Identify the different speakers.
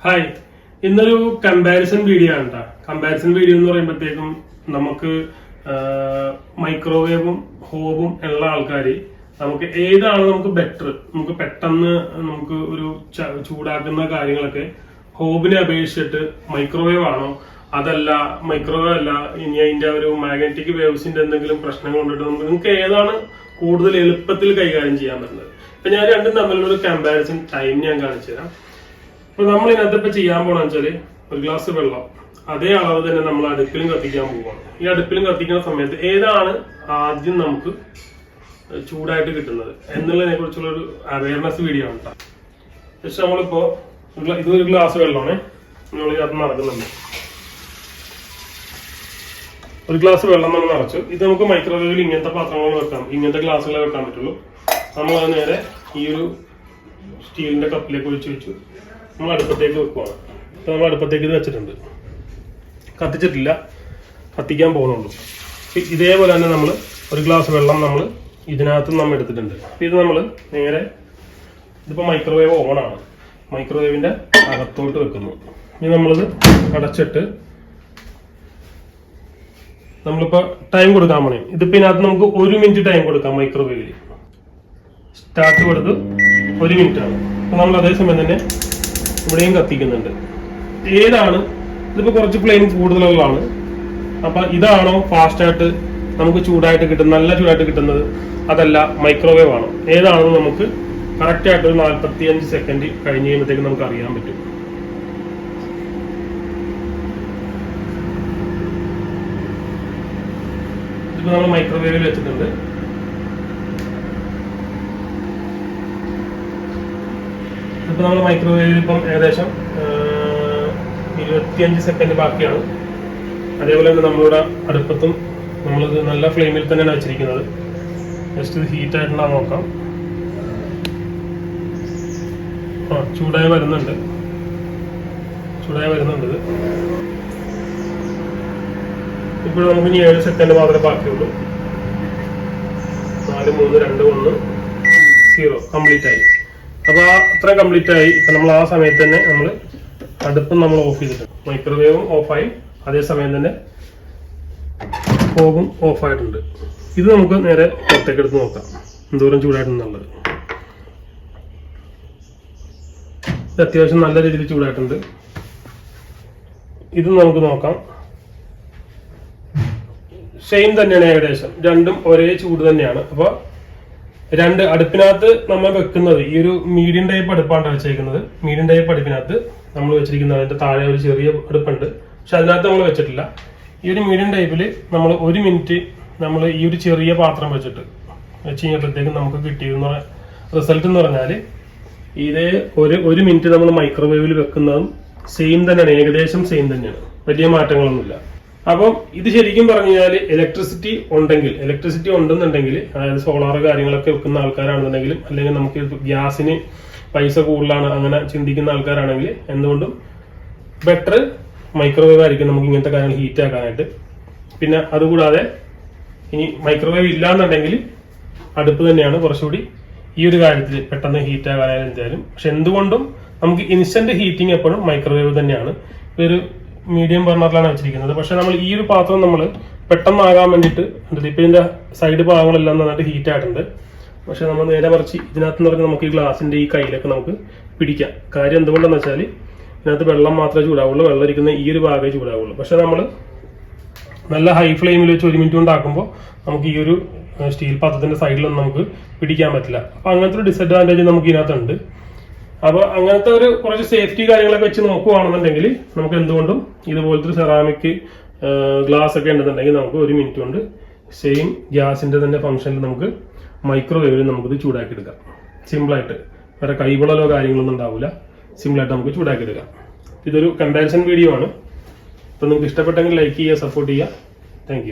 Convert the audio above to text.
Speaker 1: Hi ഇന്നൊരു comparison video ആണ് കേട്ടോ കമ്പാരിസൺ വീഡിയോ എന്ന് പറയുമ്പോഴത്തേക്കും നമുക്ക് മൈക്രോവേവും ഹോബും ഉള്ള ആൾക്കാർ നമുക്ക് ഏതാണ് നമുക്ക് ബെറ്റർ നമുക്ക് പെട്ടെന്ന് നമുക്ക് ഒരു ചൂടാക്കുന്ന കാര്യങ്ങളൊക്കെ ഹോബിനെ അപേക്ഷിച്ചിട്ട് മൈക്രോവേവ് ആണോ? അതല്ല മൈക്രോവേവ് അല്ല ഇനി അതിന്റെ ഒരു മാഗ്നറ്റിക് വേവ്സിന്റെ എന്തെങ്കിലും പ്രശ്നങ്ങൾ കൊണ്ടിട്ട് നമുക്ക് നിങ്ങൾക്ക് ഏതാണ് കൂടുതൽ എളുപ്പത്തിൽ കൈകാര്യം ചെയ്യാൻ പറ്റുന്നത്? ഇപ്പൊ ഞാൻ രണ്ടും തമ്മിലുള്ള ഒരു കമ്പാരിസൺ ടൈം ഞാൻ കാണിച്ചു തരാം അപ്പൊ നമ്മൾ ഇതിനകത്ത് ഇപ്പൊ ചെയ്യാൻ പോണെന്ന് വെച്ചാൽ ഒരു ഗ്ലാസ് വെള്ളം. അതേ അളവ് തന്നെ നമ്മൾ അടുപ്പിലും കത്തിക്കാൻ പോവാണ്. ഈ അടുപ്പിലും കത്തിക്കുന്ന സമയത്ത് ഏതാണ് ആദ്യം നമുക്ക് ചൂടായിട്ട് കിട്ടുന്നത് എന്നുള്ളതിനെ കുറിച്ചുള്ള ഒരു അവയർനെസ് വീഡിയോ ആണ് കേട്ടോ പക്ഷെ നമ്മളിപ്പോ ഇതൊരു ഗ്ലാസ് വെള്ളമാണ്. നമ്മൾ ഇതിനകത്ത് നടക്കുന്നുണ്ട്. ഒരു ഗ്ലാസ് വെള്ളം നമ്മൾ നിറച്ചു. ഇത് നമുക്ക് മൈക്രോവേവിൽ ഇങ്ങനത്തെ പാത്രങ്ങളിൽ വെക്കാം. ഇങ്ങനത്തെ ഗ്ലാസ്സുകളെ വെക്കാൻ പറ്റുള്ളൂ. നമ്മൾ അത് നേരെ ഈ ഒരു സ്റ്റീലിന്റെ കപ്പിലേക്ക് ഒഴിച്ചു വെച്ചു. നമ്മൾ അടുപ്പത്തേക്ക് വെക്കുവാണ് ഇപ്പം നമ്മൾ അടുപ്പത്തേക്ക് ഇത് വെച്ചിട്ടുണ്ട്. കത്തിച്ചിട്ടില്ല. കത്തിക്കാൻ പോകുന്നുള്ളൂ. ഇതേപോലെ തന്നെ നമ്മൾ ഒരു ഗ്ലാസ് വെള്ളം നമ്മൾ ഇതിനകത്തും നമ്മൾ എടുത്തിട്ടുണ്ട്. അപ്പം ഇത് നമ്മൾ നേരെ ഇതിപ്പോൾ മൈക്രോവേവ് ഓണാണ് മൈക്രോവേവിന്റെ അകത്തോട്ട് വെക്കുന്നു. ഇനി നമ്മളിത് അടച്ചിട്ട് നമ്മളിപ്പോൾ ടൈം കൊടുക്കാൻ പറയും. ഇതിപ്പോൾ ഇതിനകത്ത് നമുക്ക് ഒരു മിനിറ്റ് ടൈം കൊടുക്കാം മൈക്രോവേവിൽ സ്റ്റാർട്ട് കൊടുത്ത് ഒരു മിനിറ്റ് ആണ്. അപ്പം നമ്മൾ അതേസമയം തന്നെ ഇവിടെയും കത്തിക്കുന്നുണ്ട്. ഏതാണ്? ഇതിപ്പോ കുറച്ച് പ്ലെയിൻ കൂടുതലുള്ളതാണ്. അപ്പൊ ഇതാണോ ഫാസ്റ്റായിട്ട് നമുക്ക് ചൂടായിട്ട് കിട്ടുന്നത് നല്ല ചൂടായിട്ട് കിട്ടുന്നത്? അതല്ല മൈക്രോവേവ് ആണോ. ഏതാണെന്ന് നമുക്ക് കറക്റ്റ് ആയിട്ട് ഒരു നാൽപ്പത്തി അഞ്ച് സെക്കൻഡ് കഴിഞ്ഞ് കഴിയുമ്പോഴത്തേക്ക് നമുക്ക് അറിയാൻ പറ്റും. ഇതിപ്പോ നമ്മൾ മൈക്രോവേവിൽ വെച്ചിട്ടുണ്ട്. ഇപ്പൊ നമ്മൾ മൈക്രോവേവിൽ ഇപ്പം ഏകദേശം ഇരുപത്തിയഞ്ച് സെക്കൻഡ് ബാക്കിയാണ്. അതേപോലെ തന്നെ നമ്മളിവിടെ അടുപ്പത്തും നമ്മളിത് നല്ല ഫ്ലെയിമിൽ തന്നെയാണ് വെച്ചിരിക്കുന്നത്. ജസ്റ്റ് ഇത് ഹീറ്റ് ആയിട്ടുണ്ടോ നോക്കാം. ആ ചൂടായി വരുന്നുണ്ട്. ചൂടായി വരുന്നുണ്ട് ഇത്. ഇപ്പോൾ നമുക്ക് ഇനി ഏഴ് സെക്കൻഡ് മാത്രമേ ബാക്കിയുള്ളൂ. നാല് മൂന്ന് രണ്ട് ഒന്ന് സീറോ കംപ്ലീറ്റ് ആയി. അപ്പൊ ആ അത്ര കംപ്ലീറ്റ് ആയി. ഇപ്പൊ നമ്മൾ ആ സമയത്ത് തന്നെ നമ്മൾ അടുപ്പും നമ്മൾ ഓഫ് ചെയ്തിട്ടുണ്ട്. മൈക്രോവേവും ഓഫായി അതേസമയം തന്നെ ഫോഗും ഓഫായിട്ടുണ്ട് ഇത് നമുക്ക് നേരെ പുറത്തേക്ക് എടുത്ത് നോക്കാം. എന്തോരം ചൂടായിട്ടുണ്ടെന്നുള്ളത്. ഇത് അത്യാവശ്യം നല്ല രീതിയിൽ ചൂടായിട്ടുണ്ട്. ഇത് നമുക്ക് നോക്കാം. സെയിം തന്നെയാണ് ഏകദേശം. രണ്ടും ഒരേ ചൂട് തന്നെയാണ്. അപ്പൊ രണ്ട് അടുപ്പിനകത്ത് നമ്മൾ വെക്കുന്നത് ഈ ഒരു മീഡിയം ടൈപ്പ് അടുപ്പാണ് വെച്ചേക്കുന്നത്. മീഡിയം ടൈപ്പ് അടുപ്പിനകത്ത് നമ്മൾ വെച്ചിരിക്കുന്നത് അതിന്റെ താഴെ ഒരു ചെറിയ അടുപ്പുണ്ട്. പക്ഷെ അതിനകത്ത് നമ്മൾ വെച്ചിട്ടില്ല. ഈ ഒരു മീഡിയം ടൈപ്പിൽ നമ്മൾ ഒരു മിനിറ്റ് നമ്മൾ ഈ ഒരു ചെറിയ പാത്രം വെച്ചിട്ട് വെച്ച് കഴിഞ്ഞപ്പോഴത്തേക്കും നമുക്ക് കിട്ടിയിരുന്ന റിസൾട്ട് എന്ന് പറഞ്ഞാൽ ഇത് ഒരു ഒരു മിനിറ്റ് നമ്മൾ മൈക്രോവേവിൽ വെക്കുന്നതും സെയിം തന്നെയാണ്. ഏകദേശം സെയിം തന്നെയാണ്. വലിയ മാറ്റങ്ങളൊന്നുമില്ല. അപ്പം ഇത് ശരിക്കും പറഞ്ഞു കഴിഞ്ഞാൽ ഇലക്ട്രിസിറ്റി ഉണ്ടെങ്കിൽ ഇലക്ട്രിസിറ്റി ഉണ്ടെന്നുണ്ടെങ്കിൽ അതായത് സോളാർ കാര്യങ്ങളൊക്കെ വെക്കുന്ന ആൾക്കാരാണെന്നുണ്ടെങ്കിലും അല്ലെങ്കിൽ നമുക്ക് ഗ്യാസിന് പൈസ കൂടുതലാണ് അങ്ങനെ ചിന്തിക്കുന്ന ആൾക്കാരാണെങ്കിൽ എന്തുകൊണ്ടും ബെറ്റർ മൈക്രോവേവ് ആയിരിക്കും നമുക്ക് ഇങ്ങനത്തെ കാര്യങ്ങൾ ഹീറ്റ് ആക്കാനായിട്ട്. പിന്നെ അതുകൂടാതെ ഇനി മൈക്രോവേവ് ഇല്ലാന്നുണ്ടെങ്കിൽ അടുപ്പ് തന്നെയാണ് കുറച്ചുകൂടി ഈ ഒരു കാര്യത്തിൽ പെട്ടെന്ന് ഹീറ്റ് ആകാനായാലും എന്തായാലും. പക്ഷെ എന്തുകൊണ്ടും നമുക്ക് ഇൻസ്റ്റന്റ് ഹീറ്റിംഗ് എപ്പോഴും മൈക്രോവേവ് തന്നെയാണ്. ഒരു മീഡിയം ബർണറിലാണ് വെച്ചിരിക്കുന്നത്. പക്ഷെ നമ്മൾ ഈ ഒരു പാത്രം നമ്മൾ പെട്ടെന്നാകാൻ വേണ്ടിയിട്ട്. ഇപ്പൊ ഇതിന്റെ സൈഡ് ഭാഗങ്ങളെല്ലാം നന്നായിട്ട് ഹീറ്റ് ആയിട്ടുണ്ട്. പക്ഷെ നമ്മൾ നേരെ മറിച്ച് ഇതിനകത്ത് പറഞ്ഞാൽ നമുക്ക് ഈ ഗ്ലാസിന്റെ ഈ കയ്യിലൊക്കെ നമുക്ക് പിടിക്കാം. കാര്യം എന്തുകൊണ്ടെന്ന് വെച്ചാൽ ഇതിനകത്ത് വെള്ളം മാത്രമേ ചൂടാവുള്ളൂ വെള്ളം ഇരിക്കുന്ന ഈ ഒരു ഭാഗമേ ചൂടാവുള്ളൂ. പക്ഷെ നമ്മൾ നല്ല ഹൈ ഫ്ലെയിമിൽ വെച്ച് ഒരു മിനിറ്റ് കൊണ്ടാക്കുമ്പോൾ നമുക്ക് ഈ ഒരു സ്റ്റീൽ പാത്രത്തിന്റെ സൈഡിലൊന്നും നമുക്ക് പിടിക്കാൻ പറ്റില്ല. അപ്പൊ അങ്ങനത്തെ ഒരു ഡിസഡ്വാന്റേജ് നമുക്ക് ഇതിനകത്തുണ്ട്. അപ്പൊ അങ്ങനത്തെ ഒരു കുറച്ച് സേഫ്റ്റി കാര്യങ്ങളൊക്കെ വെച്ച് നോക്കുവാണെന്നുണ്ടെങ്കിൽ നമുക്ക് എന്തുകൊണ്ടും ഇതുപോലത്തെ ഒരു സെറാമിക് ഗ്ലാസ് ഒക്കെ ഉണ്ടെന്നുണ്ടെങ്കിൽ നമുക്ക് ഒരു മിനിറ്റ് കൊണ്ട് സെയിം ഗ്യാസിന്റെ തന്നെ ഫംഗ്ഷനിൽ നമുക്ക് മൈക്രോവേവിൽ നമുക്കിത് ചൂടാക്കി എടുക്കാം സിമ്പിളായിട്ട് വേറെ കൈവിളലോ കാര്യങ്ങളൊന്നും ഉണ്ടാവില്ല സിമ്പിളായിട്ട് നമുക്ക് ചൂടാക്കി എടുക്കാം ഇതൊരു കമ്പാരിസൺ വീഡിയോ ആണ്. അപ്പോൾ നിങ്ങൾക്ക് ഇഷ്ടപ്പെട്ടെങ്കിൽ ലൈക്ക് ചെയ്യുക സപ്പോർട്ട് ചെയ്യുക. താങ്ക്